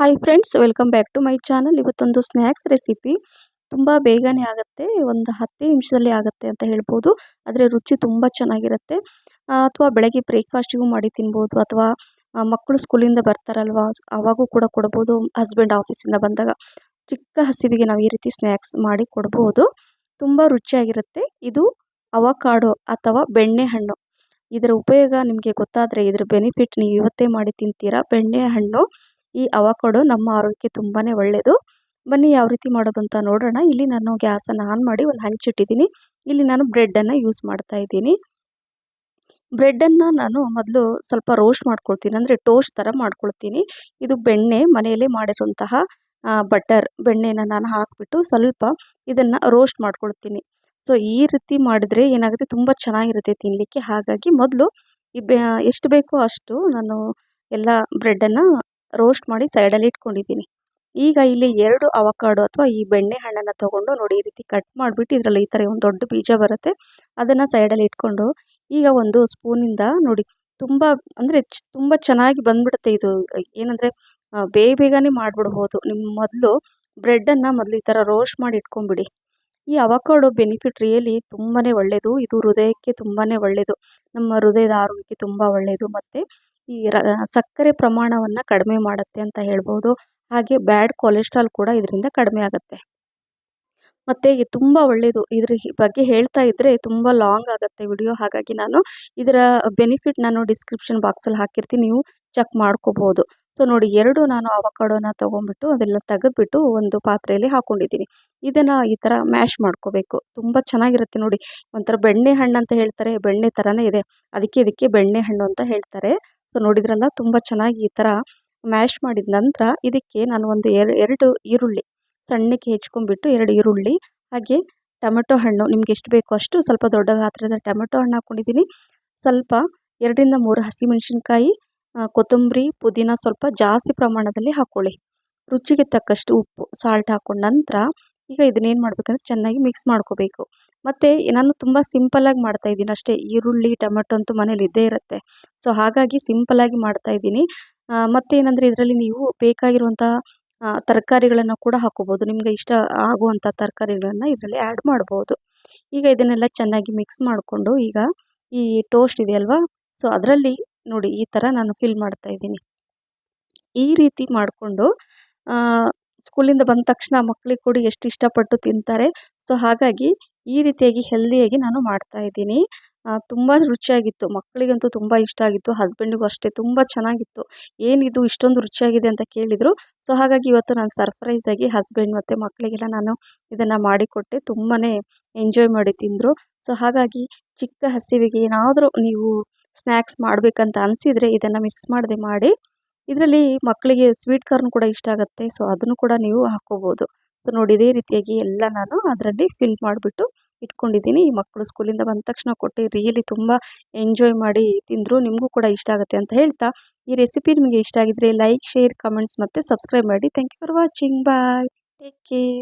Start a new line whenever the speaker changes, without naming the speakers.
Hi friends welcome back to my channel ಇವತ್ತೊಂದು snacks recipe ತುಂಬ ಬೇಗನೆ ಆಗುತ್ತೆ, ಒಂದು ಹತ್ತೇ ನಿಮಿಷದಲ್ಲಿ ಆಗುತ್ತೆ ಅಂತ ಹೇಳ್ಬೋದು. ಆದರೆ ರುಚಿ ತುಂಬ ಚೆನ್ನಾಗಿರುತ್ತೆ. ಅಥವಾ ಬೆಳಗ್ಗೆ ಬ್ರೇಕ್ಫಾಸ್ಟಿಗೂ ಮಾಡಿ ತಿನ್ಬೋದು, ಅಥವಾ ಮಕ್ಕಳು ಸ್ಕೂಲಿಂದ ಬರ್ತಾರಲ್ವ, ಅವಾಗೂ ಕೂಡ ಕೊಡ್ಬೋದು ಹಸ್ಬೆಂಡ್ ಆಫೀಸಿಂದ ಬಂದಾಗ. ಚಿಕ್ಕ ಹಸಿವಿಗೆ ನಾವು ಈ ರೀತಿ ಸ್ನ್ಯಾಕ್ಸ್ ಮಾಡಿ ಕೊಡ್ಬೋದು. ತುಂಬ ರುಚಿಯಾಗಿರುತ್ತೆ. ಇದು ಅವಕಾಡೋ ಅಥವಾ ಬೆಣ್ಣೆಹಣ್ಣು. ಇದರ ಉಪಯೋಗ ನಿಮಗೆ ಗೊತ್ತಾದರೆ, ಇದರ ಬೆನಿಫಿಟ್ ನೀವು ಇವತ್ತೇ ಮಾಡಿ ತಿಂತೀರಾ? ಬೆಣ್ಣೆಹಣ್ಣು. ಈ ಅವಕಾಡೊ ನಮ್ಮ ಆರೋಗ್ಯಕ್ಕೆ ತುಂಬಾ ಒಳ್ಳೆಯದು ಬನ್ನಿ, ಯಾವ ರೀತಿ ಮಾಡೋದು ಅಂತ ನೋಡೋಣ. ಇಲ್ಲಿ ನಾನು ಗ್ಯಾಸನ್ನು ಆನ್ ಮಾಡಿ ಒಂದು ಹಂಚಿಟ್ಟಿದ್ದೀನಿ ಇಲ್ಲಿ ನಾನು ಬ್ರೆಡ್ಡನ್ನು ಯೂಸ್ ಮಾಡ್ತಾ ಇದ್ದೀನಿ. ಬ್ರೆಡ್ಡನ್ನು ನಾನು ಮೊದಲು ಸ್ವಲ್ಪ ರೋಸ್ಟ್ ಮಾಡ್ಕೊಳ್ತೀನಿ. ಅಂದರೆ ಟೋಸ್ಟ್ ಥರ ಮಾಡ್ಕೊಳ್ತೀನಿ. ಇದು ಬೆಣ್ಣೆ, ಮನೆಯಲ್ಲೇ ಮಾಡಿರುವಂತಹ ಬಟರ್ ಬೆಣ್ಣೆನ ನಾನು ಹಾಕಿಬಿಟ್ಟು ಸ್ವಲ್ಪ ಇದನ್ನು ರೋಸ್ಟ್ ಮಾಡ್ಕೊಳ್ತೀನಿ. ಸೊ, ಈ ರೀತಿ ಮಾಡಿದರೆ ಏನಾಗುತ್ತೆ? ತುಂಬ ಚೆನ್ನಾಗಿರುತ್ತೆ ತಿನ್ನಲಿಕ್ಕೆ ಹಾಗಾಗಿ ಮೊದಲು ಎಷ್ಟು ಬೇಕೋ ಅಷ್ಟು ನಾನು ಎಲ್ಲ ಬ್ರೆಡ್ಡನ್ನು ರೋಸ್ಟ್ ಮಾಡಿ ಸೈಡಲ್ಲಿ ಇಟ್ಕೊಂಡಿದ್ದೀನಿ. ಈಗ ಇಲ್ಲಿ ಎರಡು ಅವಕಾಡು ಅಥವಾ ಈ ಬೆಣ್ಣೆ ಹಣ್ಣನ್ನು ತೊಗೊಂಡು ನೋಡಿ ಈ ರೀತಿ ಕಟ್ ಮಾಡಿಬಿಟ್ಟು ಇದರಲ್ಲಿ ಈ ಥರ ಒಂದು ದೊಡ್ಡ ಬೀಜ ಬರುತ್ತೆ. ಅದನ್ನು ಸೈಡಲ್ಲಿ ಇಟ್ಕೊಂಡು ಈಗ ಒಂದು ಸ್ಪೂನಿಂದ ನೋಡಿ ತುಂಬ ಅಂದರೆ ತುಂಬ ಚೆನ್ನಾಗಿ ಬಂದ್ಬಿಡುತ್ತೆ ಇದು. ಏನಂದರೆ ಬೇಗ ಬೇಗನೆ ಮಾಡಿಬಿಡ್ಬೋದು. ನಿಮ್ಮ ಮೊದಲು ಬ್ರೆಡ್ಡನ್ನು ಮೊದಲು ಈ ಥರ ರೋಸ್ಟ್ ಮಾಡಿ ಇಟ್ಕೊಂಬಿಡಿ ಈ ಅವಕಾಡೋ ಬೆನಿಫಿಟ್ ರಿಯಲಿ ತುಂಬಾ ಒಳ್ಳೆಯದು ಇದು ಹೃದಯಕ್ಕೆ ತುಂಬಾ ಒಳ್ಳೆಯದು ನಮ್ಮ ಹೃದಯದ ಆರೋಗ್ಯಕ್ಕೆ ತುಂಬ ಒಳ್ಳೆಯದು ಮತ್ತು ಈ ರ, ಸಕ್ಕರೆ ಪ್ರಮಾಣವನ್ನು ಕಡಿಮೆ ಮಾಡುತ್ತೆ ಅಂತ ಹೇಳ್ಬೋದು. ಹಾಗೆ ಬ್ಯಾಡ್ ಕೊಲೆಸ್ಟ್ರಾಲ್ ಕೂಡ ಇದರಿಂದ ಕಡಿಮೆ ಆಗುತ್ತೆ. ಮತ್ತು ತುಂಬ ಒಳ್ಳೆಯದು ಇದ್ರ ಬಗ್ಗೆ ಹೇಳ್ತಾ ಇದ್ದರೆ ತುಂಬ ಲಾಂಗ್ ಆಗುತ್ತೆ ವಿಡಿಯೋ ಹಾಗಾಗಿ ನಾನು ಇದರ ಬೆನಿಫಿಟ್ ನಾನು ಡಿಸ್ಕ್ರಿಪ್ಷನ್ ಬಾಕ್ಸಲ್ಲಿ ಹಾಕಿರ್ತೀನಿ. ನೀವು ಚೆಕ್ ಮಾಡ್ಕೋಬೋದು. ಸೊ ನೋಡಿ ಎರಡು ನಾನು ಅವಕಾಡೋನ ತೊಗೊಂಡ್ಬಿಟ್ಟು ಅದೆಲ್ಲ ತೆಗೆದ್ಬಿಟ್ಟು ಒಂದು ಪಾತ್ರೆಯಲ್ಲಿ ಹಾಕ್ಕೊಂಡಿದ್ದೀನಿ ಇದನ್ನು ಈ ಥರ ಮ್ಯಾಶ್ ಮಾಡ್ಕೋಬೇಕು. ತುಂಬ ಚೆನ್ನಾಗಿರುತ್ತೆ ನೋಡಿ. ಒಂಥರ ಬೆಣ್ಣೆ ಹಣ್ಣು ಅಂತ ಹೇಳ್ತಾರೆ. ಬೆಣ್ಣೆ ಥರನೇ ಇದೆ. ಅದಕ್ಕೆ ಇದಕ್ಕೆ ಬೆಣ್ಣೆ ಹಣ್ಣು ಅಂತ ಹೇಳ್ತಾರೆ. ಸೊ ನೋಡಿದ್ರಲ್ಲ ತುಂಬ ಚೆನ್ನಾಗಿ ಈ ಥರ ಮ್ಯಾಶ್ ಮಾಡಿದ ನಂತರ ಇದಕ್ಕೆ ನಾನು ಒಂದು ಎರಡು ಈರುಳ್ಳಿ ಸಣ್ಣಕ್ಕೆ ಹೆಚ್ಕೊಂಡ್ಬಿಟ್ಟು ಎರಡು ಈರುಳ್ಳಿ, ಹಾಗೆ ಟೊಮೆಟೊ ಹಣ್ಣು. ನಿಮ್ಗೆ ಎಷ್ಟು ಬೇಕೋ ಅಷ್ಟು ಸ್ವಲ್ಪ ದೊಡ್ಡ ಗಾತ್ರದ ಟೊಮೆಟೊ ಹಣ್ಣು ಹಾಕ್ಕೊಂಡಿದ್ದೀನಿ ಸ್ವಲ್ಪ ಎರಡರಿಂದ ಮೂರು ಹಸಿಮೆಣಸಿನ್ಕಾಯಿ ಕೊತ್ತಂಬರಿ, ಪುದೀನ ಸ್ವಲ್ಪ ಜಾಸ್ತಿ ಪ್ರಮಾಣದಲ್ಲಿ ಹಾಕ್ಕೊಳ್ಳಿ ರುಚಿಗೆ ತಕ್ಕಷ್ಟು ಉಪ್ಪು ಸಾಲ್ಟ್ ಹಾಕ್ಕೊಂಡ ನಂತರ ಈಗ ಇದನ್ನೇನು ಮಾಡಬೇಕಂದ್ರೆ ಚೆನ್ನಾಗಿ ಮಿಕ್ಸ್ ಮಾಡ್ಕೋಬೇಕು. ಮತ್ತು ನಾನು ತುಂಬ ಸಿಂಪಲ್ಲಾಗಿ ಮಾಡ್ತಾಯಿದ್ದೀನಿ ಅಷ್ಟೇ. ಈರುಳ್ಳಿ, ಟೊಮೆಟೊ ಅಂತೂ ಮನೇಲಿ ಇದ್ದೇ ಇರುತ್ತೆ. ಸೊ ಹಾಗಾಗಿ ಸಿಂಪಲ್ಲಾಗಿ ಮಾಡ್ತಾಯಿದ್ದೀನಿ ಮತ್ತೇನಂದರೆ ಇದರಲ್ಲಿ ನೀವು ಬೇಕಾಗಿರುವಂಥ ತರಕಾರಿಗಳನ್ನು ಕೂಡ ಹಾಕ್ಕೋಬೋದು ನಿಮಗೆ ಇಷ್ಟ ಆಗುವಂಥ ತರಕಾರಿಗಳನ್ನು ಇದರಲ್ಲಿ ಆ್ಯಡ್ ಮಾಡ್ಬೋದು. ಈಗ ಇದನ್ನೆಲ್ಲ ಚೆನ್ನಾಗಿ ಮಿಕ್ಸ್ ಮಾಡಿಕೊಂಡು ಈಗ ಈ ಟೋಸ್ಟ್ ಇದೆಯಲ್ವಾ ಸೊ ಅದರಲ್ಲಿ ನೋಡಿ ಈ ಥರ ನಾನು ಫಿಲ್ ಮಾಡ್ತಾಯಿದ್ದೀನಿ ಈ ರೀತಿ ಮಾಡಿಕೊಂಡು ಸ್ಕೂಲಿಂದ ಬಂದ ತಕ್ಷಣ ಮಕ್ಕಳಿಗೆ ಕೊಡಿ ಎಷ್ಟು ಇಷ್ಟಪಟ್ಟು ತಿಂತಾರೆ. ಸೊ ಹಾಗಾಗಿ ಈ ರೀತಿಯಾಗಿ ಹೆಲ್ದಿಯಾಗಿ ನಾನು ಮಾಡ್ತಾ ಇದ್ದೀನಿ. ತುಂಬ ರುಚಿಯಾಗಿತ್ತು. ಮಕ್ಕಳಿಗಂತೂ ತುಂಬ ಇಷ್ಟ ಆಗಿತ್ತು. ಹಸ್ಬೆಂಡಿಗೂ ಅಷ್ಟೇ ತುಂಬ ಚೆನ್ನಾಗಿತ್ತು. ಏನಿದು ಇಷ್ಟೊಂದು ರುಚಿಯಾಗಿದೆ ಅಂತ ಕೇಳಿದರು. ಸೊ ಹಾಗಾಗಿ ಇವತ್ತು ನಾನು ಸರ್ಪ್ರೈಸಾಗಿ ಹಸ್ಬೆಂಡ್ ಮತ್ತು ಮಕ್ಕಳಿಗೆಲ್ಲ ನಾನು ಇದನ್ನು ಮಾಡಿಕೊಟ್ಟೆ. ತುಂಬಾ ಎಂಜಾಯ್ ಮಾಡಿ ತಿಂದರು. ಸೊ ಹಾಗಾಗಿ ಚಿಕ್ಕ ಹಸಿವಿಗೆ ಏನಾದರೂ ನೀವು ಸ್ನ್ಯಾಕ್ಸ್ ಮಾಡಬೇಕಂತ ಅನಿಸಿದರೆ ಇದನ್ನು ಮಿಸ್ ಮಾಡದೆ ಮಾಡಿ. ಇದರಲ್ಲಿ ಮಕ್ಕಳಿಗೆ ಸ್ವೀಟ್ ಕಾರ್ನ್ ಕೂಡ ಇಷ್ಟ ಆಗುತ್ತೆ. ಸೊ ಅದನ್ನು ಕೂಡ ನೀವು ಹಾಕ್ಕೋಬೋದು ನೋಡಿ ಇದೇ ರೀತಿಯಾಗಿ ಎಲ್ಲ ನಾನು ಅದರಲ್ಲಿ ಫಿಲ್ ಮಾಡಿಬಿಟ್ಟು ಇಟ್ಕೊಂಡಿದ್ದೀನಿ. ಈ ಮಕ್ಕಳು ಸ್ಕೂಲಿಂದ ಬಂದ ತಕ್ಷಣ ಕೊಟ್ಟೆ ರಿಯಲಿ ತುಂಬ ಎಂಜಾಯ್ ಮಾಡಿ ತಿಂದರು. ನಿಮಗೂ ಕೂಡ ಇಷ್ಟ ಆಗುತ್ತೆ ಅಂತ ಹೇಳ್ತಾ, ಈ ರೆಸಿಪಿ ನಿಮಗೆ ಇಷ್ಟ ಆಗಿದ್ರೆ ಲೈಕ್ ಶೇರ್ ಕಮೆಂಟ್ಸ್ ಮತ್ತು ಸಬ್ಸ್ಕ್ರೈಬ್ ಮಾಡಿ. Thank you for watching bye take care